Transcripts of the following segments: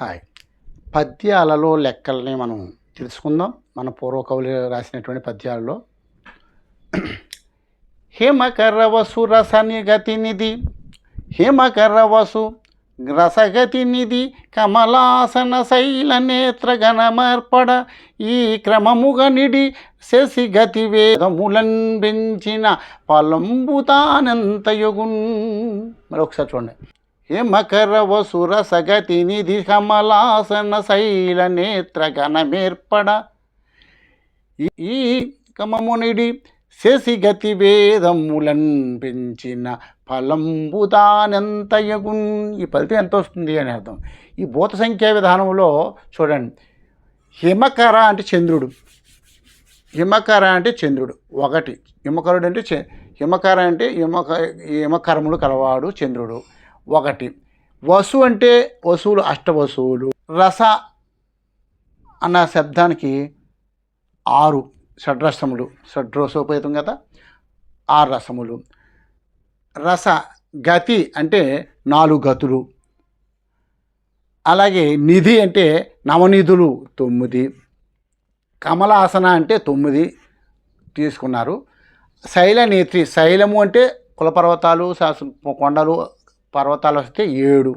Hi. పద్యాలలో లెక్కల్ని మనం తెలుసుకుందాం. మన పూర్వకవులు రాసినటువంటి పద్యాలలో. హేమకర్రవసు రసనిగతి గతినిధి హేమకర్రవసు రసగతినిధి కమలాసన శైల నేత్ర గణమర్పడ ఈ క్రమముగ నిడి శశిగతి వేదములన్ పెంచిన పలంబుతానంతయుగున్. మరొకసారి చూడండి. హిమకర వసుర సగతి నిధి కమలాసన శైల నేత్ర గణమేర్పడ ఈ- కమమునిడి శశిగతి వేదములన్ పెంచిన ఫలంబుదానెంతయగున్. ఈ ఫలితం ఎంత వస్తుంది అని అర్థం. ఈ భూత సంఖ్యా విధానంలో చూడండి. హిమకర అంటే చంద్రుడు. హిమకర అంటే చంద్రుడు. ఒకటి. హిమకరుడు అంటే చ- హిమకర అంటే హిమక హిమకరములు కలవాడు చంద్రుడు. ఒకటి. వసు అంటే వసువులు అష్టవసువులు. రస అన్న శబ్దానికి ఆరు షడ్రసములు. షడ్రసోపేతం కదా? ఆరు రసములు. రస గతి అంటే నాలుగు గతులు. అలాగే నిధి అంటే నవనిధులు తొమ్మిది. కమలాసన అంటే తొమ్మిది తీసుకున్నారు. శైలనేత్రి శైలము అంటే కులపర్వతాలు శాసన కొండలు పర్వతాలు వస్తే ఏడు.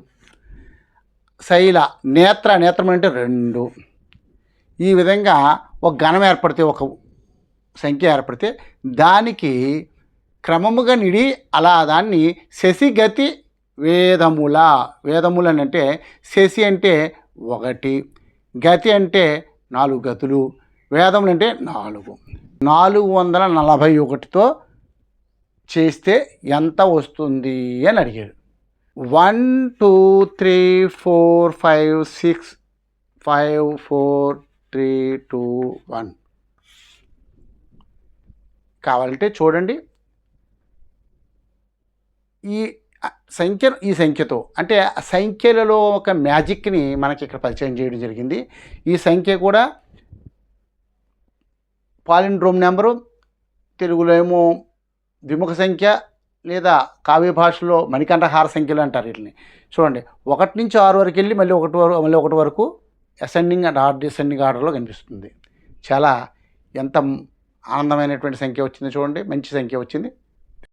శైల నేత్ర నేత్రం అంటే రెండు. ఈ విధంగా ఒక గణం ఏర్పడితే ఒక సంఖ్య ఏర్పడితే దానికి క్రమముగా నిడి అలా దాన్ని శశిగతి వేదముల. వేదములు అని అంటే శశి అంటే ఒకటి గతి అంటే నాలుగు గతులు వేదములు అంటే నాలుగు. నాలుగు వందల నలభై ఒకటితో చేస్తే ఎంత వస్తుంది అని అడిగాడు. One two three four five six five four three two one. కావాలంటే చూడండి. ఈ సంఖ్య ఈ సంఖ్యతో అంటే ఆ సంఖ్యలలో ఒక మ్యాజిక్ని మనకి ఇక్కడ పరిచయం చేయడం జరిగింది. ఈ సంఖ్య కూడా పాలిండ్రోమ్ నెంబరు తెలుగులో ఏమో విముఖ సంఖ్య లేదా కావ్య భాషలో మణికంఠహార సంఖ్యలు అంటారు వీటిని. చూడండి ఒకటి నుంచి ఆరు వరకు వెళ్ళి మళ్ళీ ఒకటి వరకు మళ్ళీ ఒకటి వరకు అసెండింగ్ అండ్ ఆర్ డిసెండింగ్ ఆర్డర్లో కనిపిస్తుంది. చాలా ఎంత ఆనందమైనటువంటి సంఖ్య వచ్చింది చూడండి మంచి సంఖ్య వచ్చింది.